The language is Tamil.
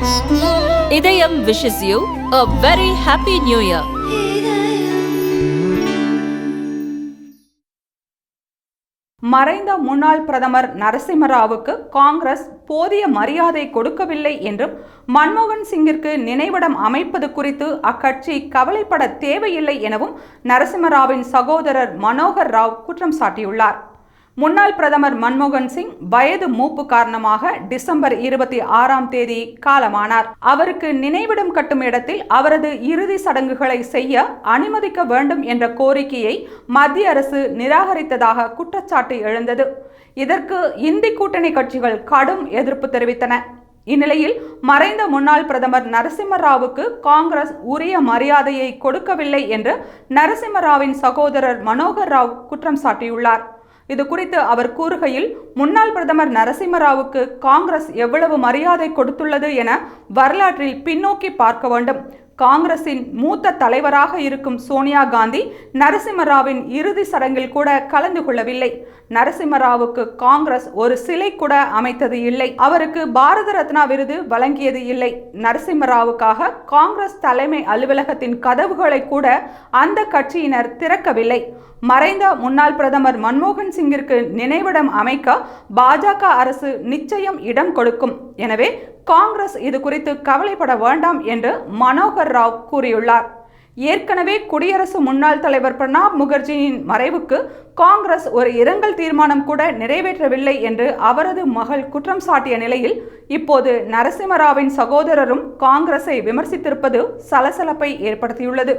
இதயம் wishes you a very happy new year மறைந்த முன்னாள் பிரதமர் நரசிம்மராவுக்கு காங்கிரஸ் போதிய மரியாதை கொடுக்கவில்லை என்றும் மன்மோகன் சிங்கிற்கு நினைவிடம் அமைப்பது குறித்து அக்கட்சி கவலைப்பட தேவையில்லை எனவும் நரசிம்மராவின் சகோதரர் மனோகர் ராவ் குற்றம் சாட்டியுள்ளார். முன்னாள் பிரதமர் மன்மோகன் சிங் வயது மூப்பு காரணமாக டிசம்பர் இருபத்தி ஆறாம் தேதி காலமானார். அவருக்கு நினைவிடம் கட்டும் இடத்தில் அவரது இறுதி சடங்குகளை செய்ய அனுமதிக்க வேண்டும் என்ற கோரிக்கையை மத்திய அரசு நிராகரித்ததாக குற்றச்சாட்டு எழுந்தது. இதற்கு இந்தி கூட்டணி கட்சிகள் கடும் எதிர்ப்பு தெரிவித்தன. இந்நிலையில் மறைந்த முன்னாள் பிரதமர் நரசிம்மராவுக்கு காங்கிரஸ் உரிய மரியாதையை கொடுக்கவில்லை என்று நரசிம்மராவின் சகோதரர் மனோகர் ராவ் குற்றம் சாட்டியுள்ளார். இது குறித்து அவர் கூறுகையில் முன்னாள் பிரதமர் நரசிம்மராவுக்கு காங்கிரஸ் எவ்வளவு மரியாதை கொடுத்துள்ளது என வரலாற்றில் பின்னோக்கி பார்க்க வேண்டும். காங்கிரசின் மூத்த தலைவராக இருக்கும் சோனியா காந்தி நரசிம்மராவின் இறுதி சடங்கில் கூட கலந்து கொள்ளவில்லை. நரசிம்மராவுக்கு காங்கிரஸ் ஒரு சிலை கூட அமைத்தது இல்லை. அவருக்கு பாரத ரத்னா விருது வழங்கியது இல்லை. நரசிம்மராவுக்காக காங்கிரஸ் தலைமை அலுவலகத்தின் கதவுகளை கூட அந்த கட்சியினர் திறக்கவில்லை. மறைந்த முன்னாள் பிரதமர் மன்மோகன் சிங்கிற்கு நினைவிடம் அமைக்க பாஜக அரசு நிச்சயம் இடம் கொடுக்கும். எனவே காங்கிரஸ் இது குறித்து கவலைப்பட வேண்டாம் என்று மனோகர் ராவ் கூறியுள்ளார். ஏற்கனவே குடியரசு முன்னாள் தலைவர் பிரணாப் முகர்ஜியின் மறைவுக்கு காங்கிரஸ் ஒரு இரங்கல் தீர்மானம் கூட நிறைவேற்றவில்லை என்று அவரது மகள் குற்றம் சாட்டிய நிலையில் இப்போது நரசிம்மராவின் சகோதரரும் காங்கிரஸை விமர்சித்திருப்பது சலசலப்பை ஏற்படுத்தியுள்ளது.